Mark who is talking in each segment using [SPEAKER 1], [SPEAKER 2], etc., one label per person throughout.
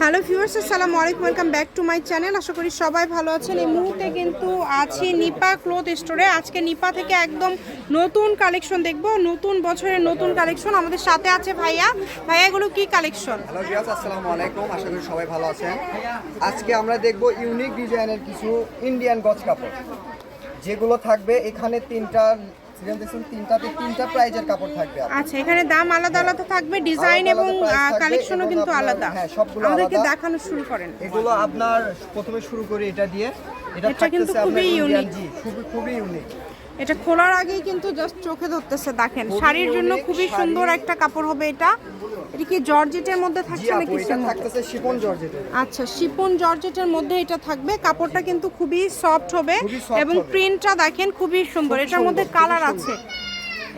[SPEAKER 1] Hello viewers, আসসালামু আলাইকুম, welcome back to my channel. আশা করি সবাই ভালো আছেন। এই মুহূর্তে কিন্তু আছি নিপা ক্লোথ স্টোরে। আজকে নিপা থেকে একদম নতুন কালেকশন দেখব, নতুন বছরের নতুন কালেকশন আমাদের সাথে আছে ভাইয়া। ভাইয়া, এগুলো কি কালেকশন?
[SPEAKER 2] হ্যালো ভিউয়ার্স, আসসালামু আলাইকুম, আশা করি সবাই ভালো আছেন। আজকে আমরা দেখব ইউনিক ডিজাইনের কিছু ইন্ডিয়ান গজ কাপড়। যেগুলো থাকবে এখানে তিনটা সিরিয়াল দেখুন তিনটাতে তিনটা প্রাইজের কাপড় থাকবে
[SPEAKER 1] আচ্ছা এখানে দাম আলাদা আলাদা থাকবে ডিজাইন এবং কালেকশনও কিন্তু আলাদা।
[SPEAKER 2] হ্যাঁ, সবগুলো
[SPEAKER 1] আমাদেরকে দেখানো শুরু করেন।
[SPEAKER 2] এগুলো আপনার প্রথমে শুরু করি এটা দিয়ে। এটা
[SPEAKER 1] কিন্তু খুবই
[SPEAKER 2] ইউনিক খুবই খুবই ইউনিক
[SPEAKER 1] এটা খোলার আগেই কিন্তু জাস্ট চোখে ধরতেছে দেখেন। শাড়ির জন্য খুবই সুন্দর একটা কাপড় হবে এটা। এটা কি জর্জেটের মধ্যে থাকছে নাকি?
[SPEAKER 2] থাকতেছে শিপন জর্জেটের।
[SPEAKER 1] আচ্ছা শিপন জর্জেটের মধ্যে এটা থাকবে। কাপড়টা কিন্তু খুবই সফট হবে এবং। প্রিন্টটা দেখেন খুবই সুন্দর। এটার মধ্যে কালার আছে।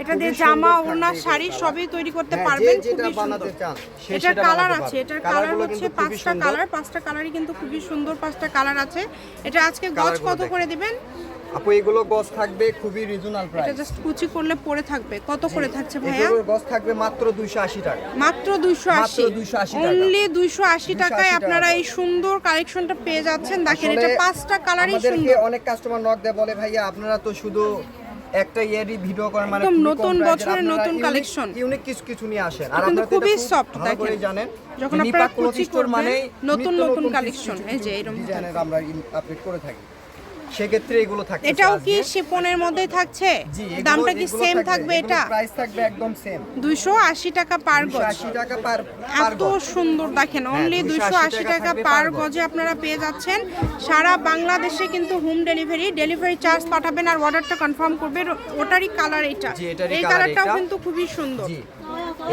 [SPEAKER 1] এটা দিয়ে জামা ওড়না শাড়ি সবই তৈরি করতে
[SPEAKER 2] হ্যাঁ,
[SPEAKER 1] পারবেন খুবই সুন্দর। এটার কালার আছে এটার কালার হচ্ছে পাঁচটা কালার পাঁচটা কালারই কিন্তু খুবই সুন্দর পাঁচটা কালার আছে। এটা আজকে গজ কত করে দিবেন?
[SPEAKER 2] আপু এগুলো গজ থাকবে খুবই রিজনাল
[SPEAKER 1] এটা জাস্ট কুচি করলে পরে থাকবে। কত করে থাকছে ভাইয়া?
[SPEAKER 2] গজ থাকবে মাত্র 280 টাকা।
[SPEAKER 1] মাত্র দুইশো
[SPEAKER 2] মাত্র
[SPEAKER 1] আশি
[SPEAKER 2] 280 টাকা।
[SPEAKER 1] অনলি দুইশো আশি
[SPEAKER 2] 280
[SPEAKER 1] টাকায় আপনারা এই সুন্দর কালেকশনটা পেয়ে যাচ্ছেন। দেখেন এটা পাঁচটা কালারই সুন্দর।
[SPEAKER 2] অনেক কাস্টমার নক দেয় বলে ভাইয়া আপনারা তো শুধু একটা ইয়ারই ভিডিও করেন মানে
[SPEAKER 1] একদম নতুন বছরের নতুন কালেকশন
[SPEAKER 2] ইউনিক কিছু কিছু নিয়ে আসেন। আর আপনারা
[SPEAKER 1] খুবই
[SPEAKER 2] সফট
[SPEAKER 1] দেখেন।
[SPEAKER 2] জানেন
[SPEAKER 1] যখন আপনারা কুচি করবেন, নতুন নতুন
[SPEAKER 2] কালেকশন
[SPEAKER 1] এই যে এরকম
[SPEAKER 2] আমরা আপডেট করে থাকি। সেক্ষেত্রে এগুলো থাকছে
[SPEAKER 1] এটাও কি শিপনের মধ্যেই থাকছে? দামটা কি সেম থাকবে। এটা?
[SPEAKER 2] প্রাইস থাকবে একদম সেম
[SPEAKER 1] দুইশো আশি টাকা পার গজ।
[SPEAKER 2] 280 টাকা পার
[SPEAKER 1] এত সুন্দর দেখেন অনলি
[SPEAKER 2] 280
[SPEAKER 1] দুইশো আশি
[SPEAKER 2] টাকা
[SPEAKER 1] টাকা পার
[SPEAKER 2] গজে।
[SPEAKER 1] আপনারা পেয়ে যাচ্ছেন। সারা বাংলাদেশে কিন্তু হোম ডেলিভারি ডেলিভারি চার্জ পাঠাবেন আর অর্ডারটা কনফার্ম করবেন ওটারই কালার এটা। এই কালারটাও কিন্তু খুবই সুন্দর।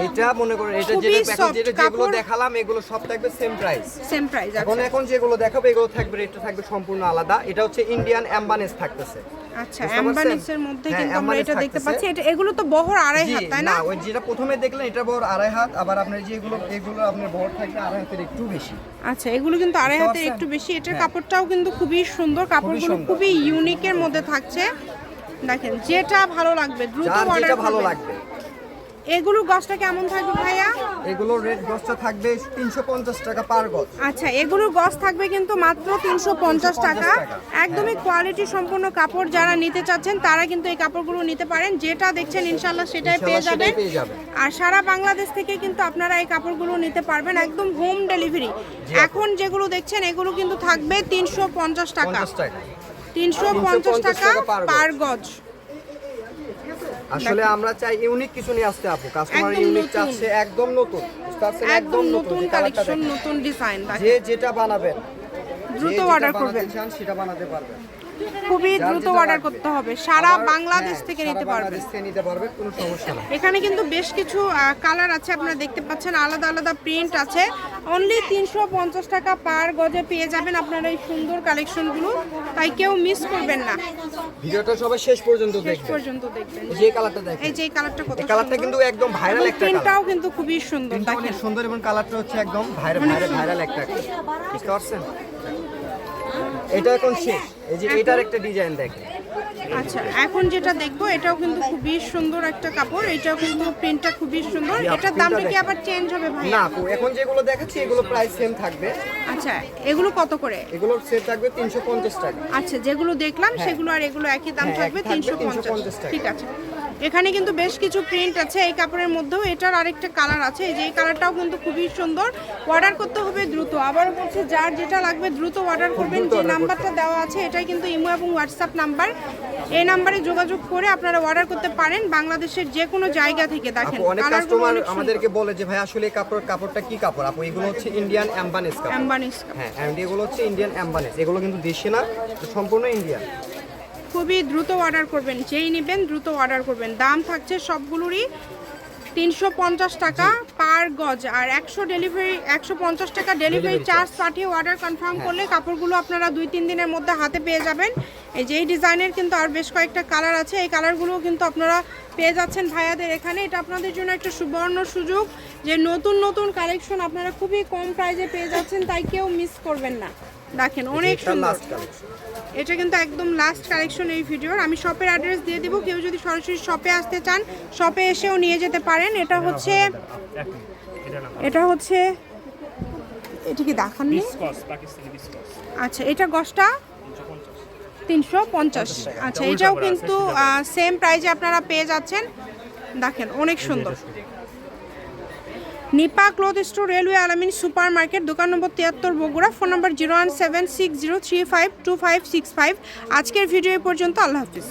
[SPEAKER 2] এটা মনে করেন এটা যেটা
[SPEAKER 1] soft
[SPEAKER 2] যেটা যেগুলো দেখালাম এগুলো সব থাকবে সেম প্রাইস
[SPEAKER 1] সেম প্রাইস
[SPEAKER 2] এখন এখন যেগুলো দেখাবো এগুলো থাকবে রেটটা থাকবে সম্পূর্ণ আলাদা। এটা হচ্ছে ইন্ডিয়ান অ্যাম্বানেস থাকতেছে।
[SPEAKER 1] আচ্ছা অ্যাম্বানেসের মধ্যে
[SPEAKER 2] হ্যাঁ,
[SPEAKER 1] কিন্তু আমরা এটা দেখতে পাচ্ছি। এটা এগুলো তো বহর আড়াই হাত তাই না
[SPEAKER 2] ওই যেটা প্রথমে দেখলেন এটা বড় আড়াই হাত আবার আপনার যেগুলো এগুলো এগুলো আপনার বড় থাকবে আড়াই হাতের একটু বেশি।
[SPEAKER 1] আচ্ছা এগুলো কিন্তু আড়াই হাতের একটু বেশি। এটার
[SPEAKER 2] হ্যাঁ।
[SPEAKER 1] কাপড়টাও কিন্তু খুবই সুন্দর কাপড়গুলো। খুবই ইউনিকের মধ্যে থাকছে। দেখেন যেটা ভালো লাগবে দ্রুত অর্ডার
[SPEAKER 2] যেটা ভালো লাগবে।
[SPEAKER 1] এগুলো গছটা কেমন থাকবে ভাইয়া?
[SPEAKER 2] এগুলো রেট গজটা থাকবে তিনশো পঞ্চাশ টাকা পার গজ
[SPEAKER 1] আচ্ছা এগুলোর গজ থাকবে কিন্তু মাত্র তিনশো পঞ্চাশ টাকা।
[SPEAKER 2] টাকা।
[SPEAKER 1] একদমই কোয়ালিটি সম্পন্ন কাপড় যারা নিতে চাচ্ছেন তারা কিন্তু এই কাপড়গুলো নিতে পারেন। যেটা দেখছেন
[SPEAKER 2] ইনশাআল্লাহ সেটাই পেয়ে যাবেন।
[SPEAKER 1] আর সারা বাংলাদেশ থেকে কিন্তু আপনারা এই কাপড়গুলো নিতে পারবেন একদম হোম ডেলিভারি এখন যেগুলো দেখছেন এগুলো কিন্তু থাকবে তিনশো পঞ্চাশ টাকা।
[SPEAKER 2] পঞ্চাশ
[SPEAKER 1] তিনশো পঞ্চাশ
[SPEAKER 2] 350
[SPEAKER 1] টাকা
[SPEAKER 2] টাকা
[SPEAKER 1] পার গজ
[SPEAKER 2] আসলে আমরা চাই ইউনিক কিছু নিয়ে আসতে আপু। Customer unique. চাচ্ছে একদম নতুন।
[SPEAKER 1] একদম নতুন। কালেকশন নতুন ডিজাইন
[SPEAKER 2] যে যেটা বানাবেন
[SPEAKER 1] দ্রুত অর্ডার করবেন।
[SPEAKER 2] সেটা বানাতে পারবেন।
[SPEAKER 1] খুবই দ্রুত অর্ডার করতে হবে। সারা বাংলাদেশ
[SPEAKER 2] হ্যাঁ,
[SPEAKER 1] থেকে নিতে পারবেন
[SPEAKER 2] নিতে পারবে কোনো সমস্যা না।
[SPEAKER 1] এখানে কিন্তু বেশ কিছু কালার আছে আপনারা দেখতে পাচ্ছেন আলাদা আলাদা প্রিন্ট আছে। অনলি তিনশো পঞ্চাশ টাকা পার গজে পেয়ে যাবেন আপনারা এই সুন্দর কালেকশনগুলো তাই কেউ মিস করবেন না।
[SPEAKER 2] ভিডিওটা সবাই শেষ পর্যন্ত দেখবেন।
[SPEAKER 1] পর্যন্ত দেখবেন।
[SPEAKER 2] যে কালারটা দেখেন।
[SPEAKER 1] এই যে কালারটা কত
[SPEAKER 2] কালারটা কিন্তু একদম ভাইরাল একটা
[SPEAKER 1] প্রিন্টটাও কিন্তু খুবই সুন্দর দেখেন।
[SPEAKER 2] সুন্দর এবং কালারটা হচ্ছে একদম ভাইরাল ভাইরাল একটা বুঝতে পারছেন? এটা এখন শেষ। এই যে এটার একটা ডিজাইন দেখেন।
[SPEAKER 1] আচ্ছা এখন যেটা দেখব এটাও কিন্তু খুবই সুন্দর একটা কাপড় এটাও কিন্তু প্রিন্টটা খুবই সুন্দর। এটার দামটা কি আবার চেঞ্জ হবে ভাই
[SPEAKER 2] না এখন যেগুলো দেখাচ্ছি এগুলো প্রাইস সেম থাকবে।
[SPEAKER 1] আচ্ছা এগুলো কত করে?
[SPEAKER 2] এগুলোর সেট থাকবে তিনশো পঞ্চাশ টাকা।
[SPEAKER 1] আচ্ছা যেগুলো দেখলাম সেগুলো আর এগুলো একই দাম
[SPEAKER 2] হ্যাঁ,
[SPEAKER 1] থাকবে
[SPEAKER 2] একই
[SPEAKER 1] তিনশো পঞ্চাশ।
[SPEAKER 2] 350 টাকা।
[SPEAKER 1] ঠিক আছে। এখানে কিন্তু বেশ কিছু প্রিন্ট আছে এই কাপড়ের মধ্যেও এটার আরেকটা কালার আছে। যে এই কালারটাও কিন্তু খুবই সুন্দর। অর্ডার করতে হবে দ্রুত। আবার বলছে যার যেটা লাগবে দ্রুত অর্ডার করবেন। যে নাম্বারটা দেওয়া আছে এটাই কিন্তু ইমো এবং হোয়াটসঅ্যাপ নাম্বার এই নাম্বারে যোগাযোগ করে আপনারা অর্ডার করতে পারেন বাংলাদেশের যে কোনো জায়গা থেকে। দেখেন
[SPEAKER 2] অনেক কাস্টমার আমাদেরকে বলে যে ভাই আসলে কাপড় কাপড়টা কি কাপড়? আপু এগুলো হচ্ছে ইন্ডিয়ান অ্যাম্বানেস কাপড়।
[SPEAKER 1] অ্যাম্বানিস
[SPEAKER 2] হ্যাঁ এন্ড এগুলো হচ্ছে ইন্ডিয়ান অ্যাম্বানিস এগুলো কিন্তু দেশে না সম্পূর্ণ ইন্ডিয়ান
[SPEAKER 1] খুবই দ্রুত অর্ডার করবেন। যেই নেবেন দ্রুত অর্ডার করবেন। দাম থাকছে সবগুলোরই তিনশো পঞ্চাশ টাকা পার গজ আর একশো ডেলিভারি একশো পঞ্চাশ টাকা ডেলিভারি চার্জ পাঠিয়ে অর্ডার কনফার্ম করলে কাপড়গুলো আপনারা দুই তিন দিনের মধ্যে হাতে পেয়ে যাবেন। এই যে এই ডিজাইনের কিন্তু আর বেশ কয়েকটা কালার আছে। এই কালারগুলোও কিন্তু আপনারা পেয়ে যাচ্ছেন ভাইয়াদের এখানে। এটা আপনাদের জন্য একটা সুবর্ণ সুযোগ যে নতুন নতুন কালেকশন আপনারা খুবই কম প্রাইসে পেয়ে যাচ্ছেন তাই কেউ মিস করবেন না। দেখেন অনেক সুন্দর। এটা কিন্তু একদম লাস্ট কালেকশন এই ভিডিওর আমি শপের অ্যাড্রেস দিয়ে দিব কেউ যদি সরাসরি শপে আসতে চান শপে এসেও নিয়ে যেতে পারেন। এটা হচ্ছে এটা হচ্ছে এটা কি
[SPEAKER 3] বিসকস
[SPEAKER 1] আচ্ছা এটা গসটা তিনশো পঞ্চাশ। আচ্ছা এটাও কিন্তু সেম প্রাইজে আপনারা পেয়ে যাচ্ছেন। দেখেন অনেক সুন্দর। Nipa cloth store, railway Alamin super market দোকান নম্বর তিয়াত্তর, বগুড়া, ফোন নম্বর zero one seven six zero three five two five six five. আজকের ভিডিও পর্যন্ত, আল্লাহ হাফিজ।